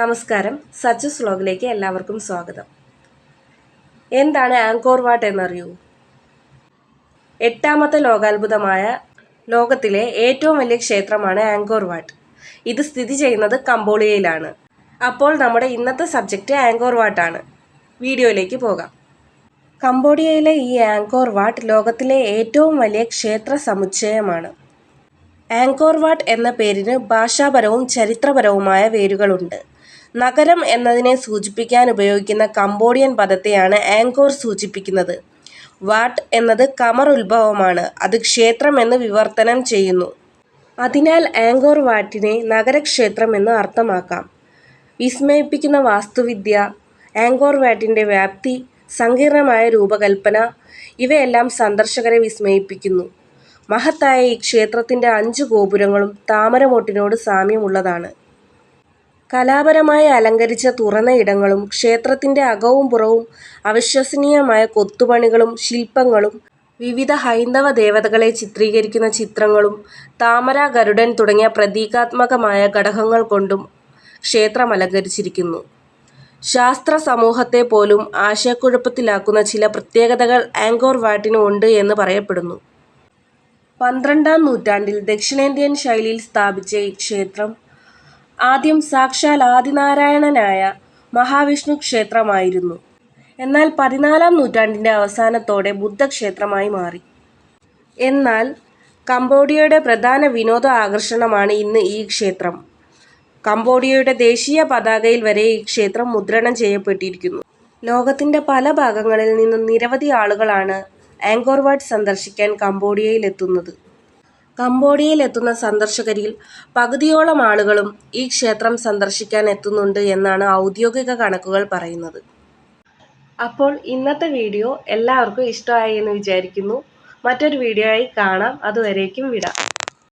നമസ്കാരം. സച്ചസ് വ്ലോഗിലേക്ക് എല്ലാവർക്കും സ്വാഗതം. എന്താണ് ആങ്കോർ വാട്ട് എന്നറിയൂ? എട്ടാമത്തെ ലോകാത്ഭുതമായ ലോകത്തിലെ ഏറ്റവും വലിയ ക്ഷേത്രമാണ് ആങ്കോർ വാട്ട്. ഇത് സ്ഥിതി ചെയ്യുന്നത് കമ്പോളിയയിലാണ്. അപ്പോൾ നമ്മുടെ ഇന്നത്തെ സബ്ജക്റ്റ് ആങ്കോർ വാട്ടാണ് വീഡിയോയിലേക്ക് പോകാം. കംബോഡിയയിലെ ഈ ആങ്കോർ വാട്ട് ലോകത്തിലെ ഏറ്റവും വലിയ ക്ഷേത്ര സമുച്ചയമാണ്. ആങ്കോർ വാട്ട് എന്ന പേരിന് ഭാഷാപരവും ചരിത്രപരവുമായ വേരുകളുണ്ട്. നഗരം എന്നതിനെ സൂചിപ്പിക്കാൻ ഉപയോഗിക്കുന്ന കംബോഡിയൻ പദത്തെയാണ് ആങ്കോർ സൂചിപ്പിക്കുന്നത്. വാട്ട് എന്നത് കമർ ഉത്ഭവമാണ്. അത് ക്ഷേത്രം എന്ന് വിവർത്തനം ചെയ്യുന്നു. അതിനാൽ ആങ്കോർ വാട്ടിനെ നഗരക്ഷേത്രം എന്ന് അർത്ഥമാക്കാം. വിസ്മയിപ്പിക്കുന്ന വാസ്തുവിദ്യ ആങ്കോർ വാട്ടിന്റെ വ്യാപ്തി സങ്കീർണമായ രൂപകൽപ്പന ഇവയെല്ലാം സന്ദർശകരെ വിസ്മയിപ്പിക്കുന്നു. മഹത്തായ ഈ ക്ഷേത്രത്തിന്റെ അഞ്ച് ഗോപുരങ്ങളും താമരമൊട്ടിനോട് സാമ്യമുള്ളതാണ്. കലാപരമായി അലങ്കരിച്ച തുറന്ന ഇടങ്ങളും ക്ഷേത്രത്തിന്റെ അകവും പുറവും അവിശ്വസനീയമായ കൊത്തുപണികളും ശില്പങ്ങളും വിവിധ ഹൈന്ദവ ദേവതകളെ ചിത്രീകരിക്കുന്ന ചിത്രങ്ങളും താമര ഗരുഡൻ തുടങ്ങിയ പ്രതീകാത്മകമായ ഘടകങ്ങൾ കൊണ്ടും ക്ഷേത്രം അലങ്കരിച്ചിരിക്കുന്നു. ശാസ്ത്ര സമൂഹത്തെ പോലും ആശയക്കുഴപ്പത്തിലാക്കുന്ന ചില പ്രത്യേകതകൾ ആങ്കോർ വാട്ടിന് ഉണ്ട് എന്ന് പറയപ്പെടുന്നു. പന്ത്രണ്ടാം നൂറ്റാണ്ടിൽ ദക്ഷിണേന്ത്യൻ ശൈലിയിൽ സ്ഥാപിച്ച ഈ ക്ഷേത്രം ആദ്യം സാക്ഷാൽ ആദിനാരായണനായ മഹാവിഷ്ണു ക്ഷേത്രമായിരുന്നു. എന്നാൽ പതിനാലാം നൂറ്റാണ്ടിന്റെ അവസാനത്തോടെ ബുദ്ധക്ഷേത്രമായി മാറി. എന്നാൽ കംബോഡിയയുടെ പ്രധാന വിനോദ ആകർഷണമാണ് ഇന്ന് ഈ ക്ഷേത്രം. കംബോഡിയയുടെ ദേശീയ പതാകയിൽ വരെ ഈ ക്ഷേത്രം മുദ്രണം ചെയ്യപ്പെട്ടിരിക്കുന്നു. ലോകത്തിന്റെ പല ഭാഗങ്ങളിൽ നിന്നും നിരവധി ആളുകളാണ് ആങ്കോർ വാട്ട് സന്ദർശിക്കാൻ കംബോഡിയയിൽ എത്തുന്നത്. കംബോഡിയയിൽ എത്തുന്ന സന്ദർശകരിൽ പകുതിയോളം ആളുകളും ഈ ക്ഷേത്രം സന്ദർശിക്കാൻ എത്തുന്നുണ്ട് എന്നാണ് ഔദ്യോഗിക കണക്കുകൾ പറയുന്നത്. അപ്പോൾ ഇന്നത്തെ വീഡിയോ എല്ലാവർക്കും ഇഷ്ടമായി എന്ന് വിചാരിക്കുന്നു. മറ്റൊരു വീഡിയോ ആയി കാണാം. അതുവരേക്കും വിടാം.